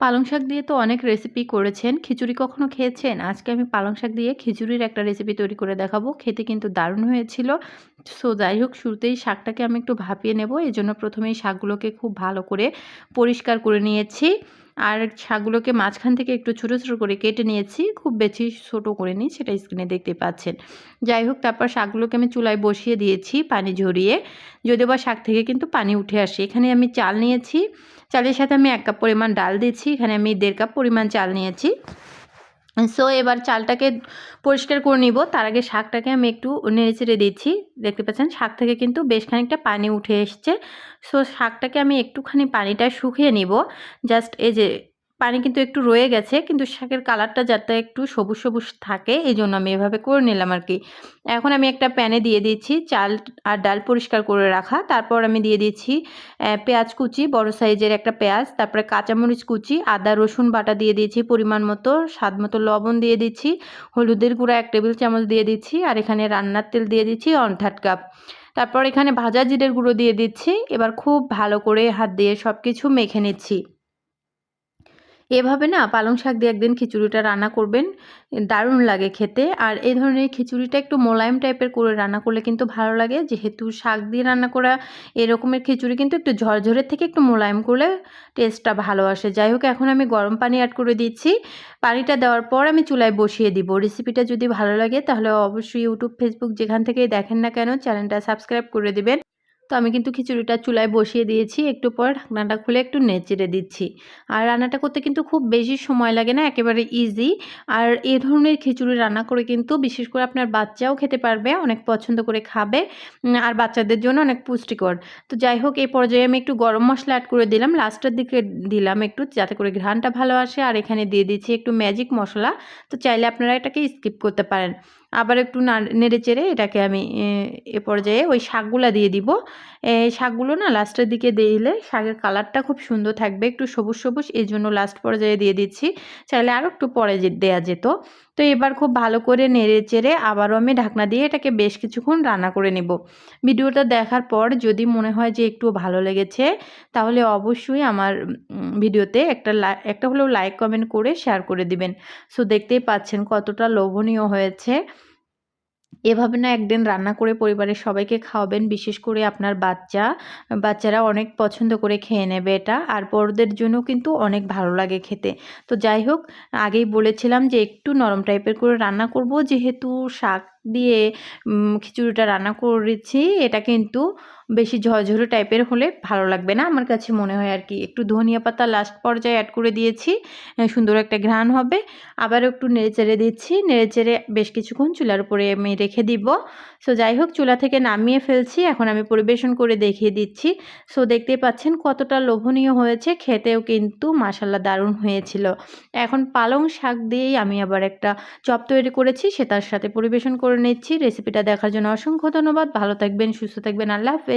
পালং শাক দিয়ে তো অনেক রেসিপি করেছেন। খিচুড়ি কখনো খেয়েছেন? আজকে আমি পালং শাক দিয়ে খিচুড়ির একটা রেসিপি তৈরি করে দেখাবো। খেতে কিন্তু দারুণ হয়েছিল। সো, যাই হোক, শুরুতেই শাকটাকে আমি একটু ভাপিয়ে নেব। এই জন্য প্রথমেই শাকগুলোকে খুব ভালো করে পরিষ্কার করে নিয়েছি। আর শাকগুলোকে মাঝখান থেকে একটু ছোটো ছোটো করে কেটে নিয়েছি। খুব বেশি ছোটো করে নিই, সেটা স্ক্রিনে দেখতে পাচ্ছেন। যাই হোক, তারপর শাকগুলোকে আমি চুলায় বসিয়ে দিয়েছি পানি ঝরিয়ে। যদিও বা শাক থেকে কিন্তু পানি উঠে আসে। এখানে আমি চাল নিয়েছি। চালের সাথে আমি এক কাপ পরিমাণ ডাল দিয়েছি। এখানে আমি দেড় কাপ পরিমাণ চাল নিয়েছি। সো এবার চালটাকে পরিষ্কার করে নিব। তার আগে শাকটাকে আমি একটু নেড়ে চেড়ে দিচ্ছি। দেখতে পাচ্ছেন, শাক থেকে কিন্তু বেশ খানিকটা পানি উঠে এসছে। সো শাকটাকে আমি একটুখানি পানিটা শুকিয়ে নিব। জাস্ট এই যে পানি কিন্তু একটু রয়ে গেছে, কিন্তু শাকের কালারটা যাতে একটু সবুজ সবুজ থাকে এই জন্য আমি এভাবে করে নিলাম আর কি এখন আমি একটা প্যানে দিয়ে দিচ্ছি চাল আর ডাল পরিষ্কার করে রাখা। তারপর আমি দিয়ে দিচ্ছি পেঁয়াজ কুচি, বড় সাইজের একটা পেঁয়াজ, তারপরে কাঁচামরিচ কুচি, আদা, রসুন বাটা দিয়ে দিয়েছি পরিমাণ মতো, স্বাদ মতো লবণ দিয়ে দিচ্ছি হলুদের গুঁড়া এক টেবিল চামচ দিয়ে দিচ্ছি আর এখানে রান্নার তেল দিয়ে দিচ্ছি ওয়ান থার্ড কাপ। তারপর এখানে ভাজা জিরের গুঁড়ো দিয়ে দিচ্ছি, এবার খুব ভালো করে হাত দিয়ে সব কিছু মেখে নিচ্ছি। এভাবে না পালং শাক দিয়ে একদিন খিচুড়িটা রান্না করবেন। দারুণ লাগে খেতে। আর এই ধরনের খিচুড়িটা একটু মোলায়েম টাইপের করে রান্না করলে কিন্তু ভালো লাগে। যেহেতু শাক দিয়ে রান্না করা এরকমের খিচুড়ি কিন্তু একটু ঝরঝরের থেকে একটু মোলায়েম করলে টেস্টটা ভালো আসে। যাই হোক, এখন আমি গরম পানি অ্যাড করে দিচ্ছি। পানিটা দেওয়ার পর আমি চুলায় বসিয়ে দিব। রেসিপিটা যদি ভালো লাগে তাহলে অবশ্যই ইউটিউব ফেসবুক যেখান থেকেই দেখেন না কেন চ্যানেলটা সাবস্ক্রাইব করে দেবেন। তো আমি কিন্তু খিচুড়িটা চুলায় বসিয়ে দিয়েছি, একটু পর ঢাকনাটা খুলে একটু নেচেড়ে দিচ্ছি। আর রান্নাটা করতে কিন্তু খুব বেশি সময় লাগে না, একেবারে ইজি আর এ ধরনের খিচুড়ি রান্না করে কিন্তু বিশেষ করে আপনার বাচ্চাও খেতে পারবে, অনেক পছন্দ করে খাবে আর বাচ্চাদের জন্য অনেক পুষ্টিকর। তো যাই হোক এই পর্যায়ে আমি একটু গরম মশলা অ্যাড করে দিলাম লাস্টের দিকে দিলাম একটু, যাতে করে ঘ্রানটা ভালো আসে। আর এখানে দিয়ে দিচ্ছি একটু ম্যাজিক মশলা। তো চাইলে আপনারা এটাকে স্কিপ করতে পারেন। আবার একটু নেড়ে চেড়ে এটাকে আমি, এ পর্যায়ে ওই শাকগুলা দিয়ে দিব। শাকগুলো না লাস্টের দিকে দিলে শাকের কালারটা খুব সুন্দর থাকবে, একটু সবুজ সবুজ এই জন্য লাস্ট পর্যায়ে দিয়ে দিচ্ছি। চাইলে আরও একটু পরে দেওয়া যেত। তো এবার খুব ভালো করে নেড়ে চেড়ে আবারও আমি ঢাকনা দিয়ে এটাকে বেশ কিছুক্ষণ রান্না করে নেব। ভিডিওটা দেখার পর যদি মনে হয় যে একটু ভালো লেগেছে, তাহলে অবশ্যই আমার ভিডিওতে একটা একটা হলেও লাইক, কমেন্ট করে শেয়ার করে দিবেন। সো দেখতেই পাচ্ছেন কতটা লোভনীয় হয়েছে। এভাবে না একদিন রান্না করে পরিবারের সবাইকে খাওয়াবেন, বিশেষ করে আপনার বাচ্চা। বাচ্চারা অনেক পছন্দ করে খেয়ে নেবে এটা। আর বড়দের জন্য কিন্তু অনেক ভালো লাগে খেতে। তো যাই হোক, আগেই বলেছিলাম যে একটু নরম টাইপের করে রান্না করব। যেহেতু শাক দিয়ে খিচুড়িটা রান্না করেছি, এটা কিন্তু বেশি ঝরঝরে টাইপের হলে ভালো লাগবে না। আমার কাছে মনে হয় আর কি একটু ধনিয়া পাতা লাস্ট পর্যায়ে অ্যাড করে দিয়েছি সুন্দর একটা ঘ্রাণ হবে। আবার একটু নেড়ে চেড়ে দিচ্ছি নেড়ে চেড়ে বেশ কিছুক্ষণ চুলার উপরে আমি রেখে দিব। সো যাই হোক, চুলা থেকে নামিয়ে ফেলছি। এখন আমি পরিবেশন করে দেখিয়ে দিচ্ছি। সো দেখতে পাচ্ছেন কতটা লোভনীয় হয়েছে, খেতেও কিন্তু মাসাল্লা দারুণ হয়েছিল। এখন পালং শাক দিয়েই আমি আবার একটা চপ তৈরি করেছি, সেটার সাথে পরিবেশন করে নিচ্ছি। রেসিপিটা দেখার জন্য অসংখ্য ধন্যবাদ। ভালো থাকবেন, সুস্থ থাকবেন। আল্লাহ হাফেজ।